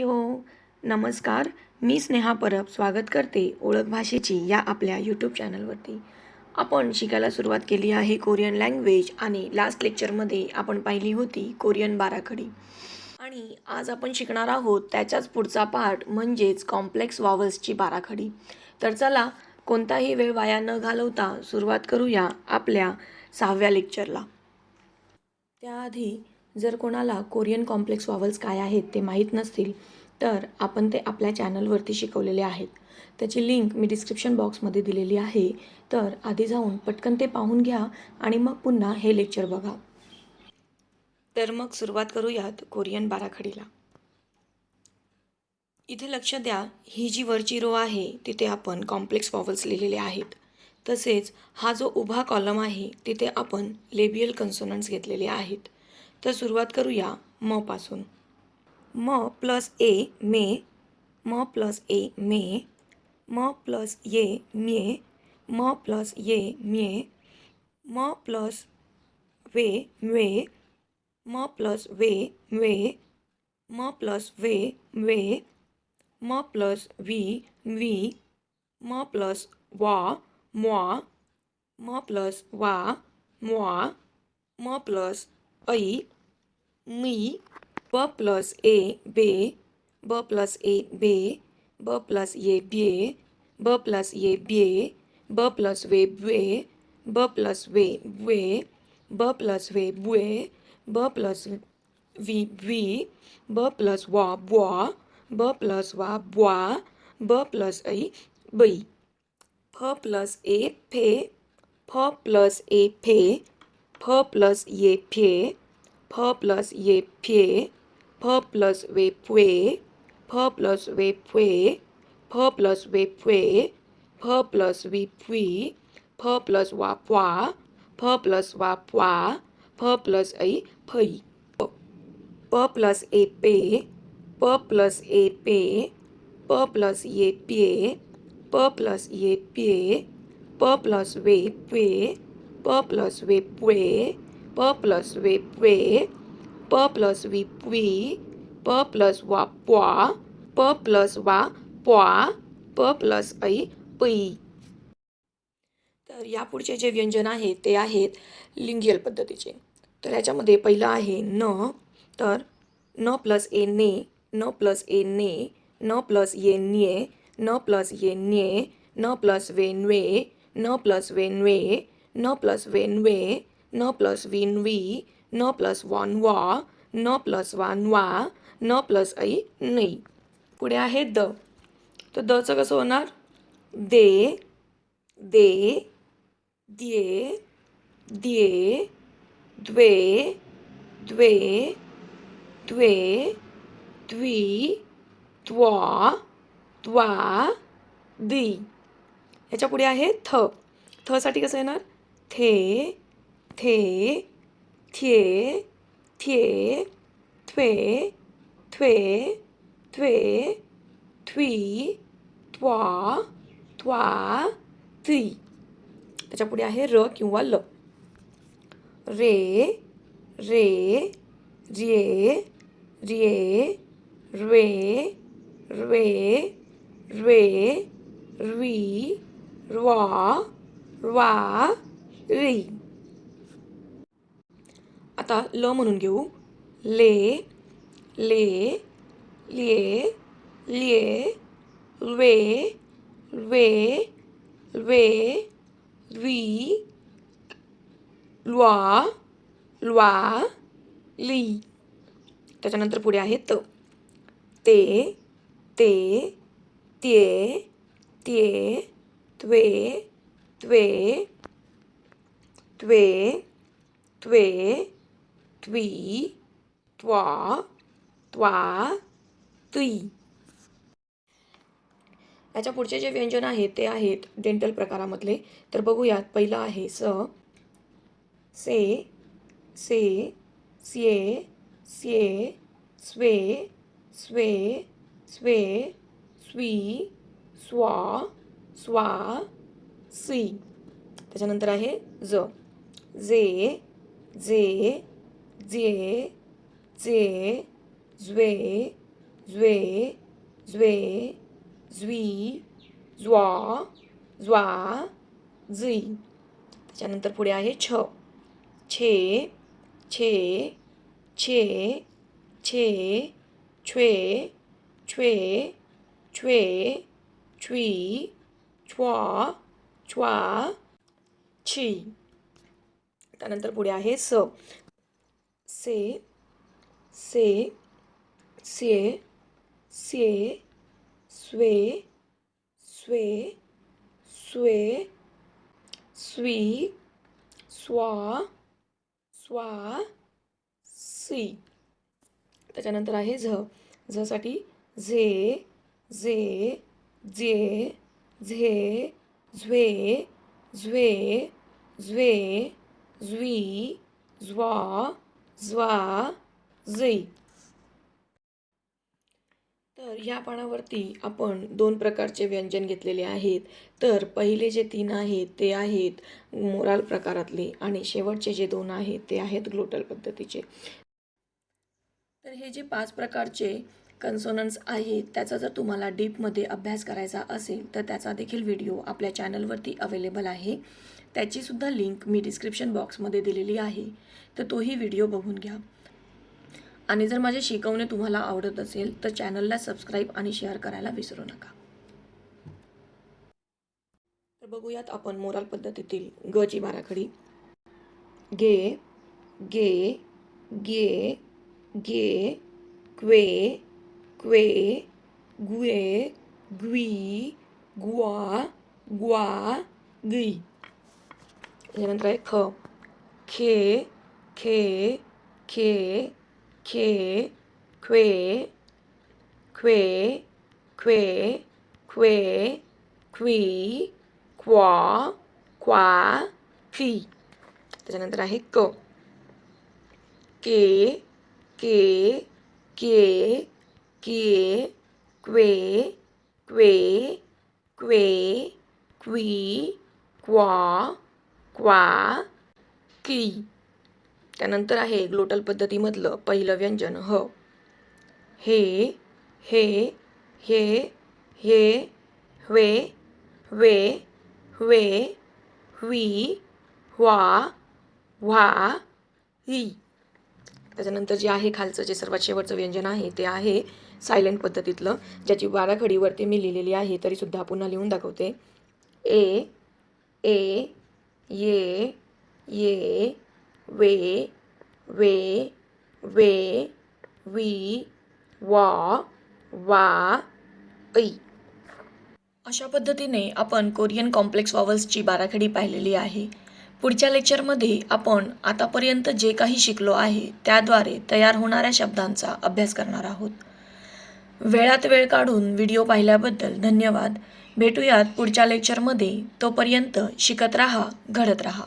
हो नमस्कार मी स्नेहा परब स्वागत करते ओळख भाषेची या आपल्या यूट्यूब चॅनलवरती आपण शिकायला सुरुवात केली आहे कोरियन लँग्वेज आणि लास्ट लेक्चरमध्ये आपण पाहिली होती कोरियन बाराखडी. आणि आज आपण शिकणार आहोत त्याच्याच पुढचा पार्ट म्हणजेच कॉम्प्लेक्स वावल्सची बाराखडी. तर चला कोणताही वेळ वाया न घालवता सुरुवात करूया आपल्या सहाव्या लेक्चरला त्याआधी जर कोणाला कोरियन कॉम्प्लेक्स वॉवल्स काय आहेत ते माहीत नसतील तर आपण ते आपल्या चॅनलवरती शिकवलेले आहेत. त्याची लिंक मी डिस्क्रिप्शन बॉक्समध्ये दिलेली आहे. तर आधी जाऊन पटकन ते पाहून घ्या आणि मग पुन्हा हे लेक्चर बघा. तर मग सुरुवात करूयात कोरियन बाराखडीला. इथे लक्ष द्या ही जी वरची रो आहे तिथे आपण कॉम्प्लेक्स वॉवल्स लिहिलेले आहेत. तसेच हा जो उभा कॉलम आहे तिथे आपण लेबियल कन्सोनंट्स घेतलेले आहेत. तर सुरुवात करूया म पासून म प्लस ए मे म प्लस ए मे म प्लस ये म्ये म प्लस ये म्ये म प्लस वे म्वे म प्लस वे म्वे म प्लस वे म्वे म प्लस वी वी म प्लस वा म्वा म प्लस वा म्वा म प्लस ऐ मी ब प्लस ए बे ब प्लस ए बे ब प्लस ये ब्ये ब प्लस ये ब्ये ब प्लस वे ब्वे ब प्लस वे ब्वे ब प्लस वे ब्वे ब प्लस वी ब्वी ब प्लस वा ब्वा ब प्लस वा ब्वा ब प्लस ऐ बै फ प्लस ए फे फ प्लस ए फे फ प्लस ये फे फ प्लस ये फे फ प्लस वे फवे फ प्लस वे फवे फ प्लस वे फवे फ प्लस वी फवी फ प्लस वा फवा फ प्लस वा फवा फ प्लस ऐ फै प प्लस ए पे प प्लस ए पे प प्लस ये पे प प्लस ये पे प प्लस वे पे प प्लस वे पे प प्लस वे पे प प्लस वी पी प प्लस वा प्वा प प्लस वा प्वा प प्लस ऐ पई तर यापुढचे जे व्यंजन आहेत ते आहेत लिंगियल पद्धतीचे. तर याच्यामध्ये पहिलं आहे न तर न प्लस ए ने न प्लस ए ने न प्लस ये ने न प्लस ये ने न प्लस वे न्वे न प्लस वे न्वे न प्लस वे न्वे न प्लस विन वी न प्लस वन वा न प्लस वन वा न प्लस ऐ नई पुढे आहे द. तर दचं कसं होणार? दे दे द्ये द्ये द्वे द्वे द्वे द्वि त्वा त्वा द्वि ह्याच्या पुढे आहे थ. थसाठी कसं येणार? थे थे थ्ये थ्ये थ्वे थ्वे थ्वे थ्वी त्वा त्वा थ्री त्याच्या पुढे आहे र किंवा ल. रे रे रे रे रे रे रे री र्वा र्वा री. आता ल म्हणून घेऊ. ले ले लिये लिये वे वे वे वी ल्वा ल्वा ली. त्याच्यानंतर पुढे आहे त. ते ते ते ते त्वे त्वे त्वे त्वे त्वी त्वा त्वा त्वी याच्या पुढचे जे व्यंजन आहेत ते आहेत डेंटल प्रकारामधले. तर बघूयात पहिलं आहे स से से स्ये स्ये स्वे स्वे स्वे स्वी स्वा स्वा सी. त्याच्यानंतर आहे ज. जे जे जे जे ज्वे ज्वे ज्वे ज्वी ज्वा ज्वा जुई त्याच्यानंतर पुढे आहे छ. छे छे छे छे छ्वे छ्वे छ्वे छ्वी छ्वा छ्वा छी. त्यानंतर पुढे आहे स. से से से से स्वे स्वे स्वे स्वी स्वा स्वा सी. त्याच्यानंतर आहे झ. झसाठी झे झे जे झे झ्वे झ्वे झ्वे झ्वी झ्वा ज्वा झै तर ह्या पानावरती आपण दोन प्रकारचे व्यंजन घेतलेले आहेत. तर पहिले जे तीन आहेत ते आहेत मोराल प्रकारातले आणि शेवटचे जे दोन आहेत ते आहेत ग्लोटल पद्धतीचे. तर हे जे पाच प्रकारचे कन्सोनन्स आहेत त्याचा जर तुम्हाला डीपमध्ये अभ्यास करायचा असेल तर त्याचा देखील व्हिडिओ आपल्या चॅनलवरती अवेलेबल आहे. त्याचीसुद्धा लिंक मी डिस्क्रिप्शन बॉक्समध्ये दिलेली आहे. तर तोही व्हिडिओ बघून घ्या. आणि जर माझे शिकवणे तुम्हाला आवडत असेल तर चॅनलला सबस्क्राईब आणि शेअर करायला विसरू नका. तर बघूयात आपण मोराल पद्धतीतील ग ची बाराखडी. गे गे गे गे क्वे क्वे गुए ग्वी गुआ ग्वा गी त्याच्यानंतर आहे ख खे खे खे खे ख्वे ख्वे ख्वे ख्वे ख्वी क्वा क्वा खी त्याच्यानंतर आहे क के के के के क्वे क्वे क्वे क्वी क्वा क्वा की त्यानंतर आहे ग्लोटल पद्धतीमधलं पहिलं व्यंजन ह. हे हे हे हे वे वे वे ह्वी व्हा व्हा ही त्याच्यानंतर जे आहे खालचं जे सर्वात शेवटचं व्यंजन आहे ते आहे सायलेंट पद्धतीतलं ज्याची बाराखडीवरती मी लिहिलेली आहे तरीसुद्धा पुन्हा लिहून दाखवते. ए ए ये ये वे वे वे वी वा वा ऐ. अशा पद्धतीने आपण कोरियन कॉम्प्लेक्स वॉवल्सची बाराखडी पाहिलेली आहे. पुढच्या लेक्चरमध्ये आपण आतापर्यंत जे काही शिकलो आहे त्याद्वारे तयार होणाऱ्या शब्दांचा अभ्यास करणार आहोत. वेळात वेळ काढून व्हिडिओ पाहिल्याबद्दल धन्यवाद. भेटूयात पुढच्या लेक्चरमध्ये. तोपर्यंत शिकत राहा घडत राहा.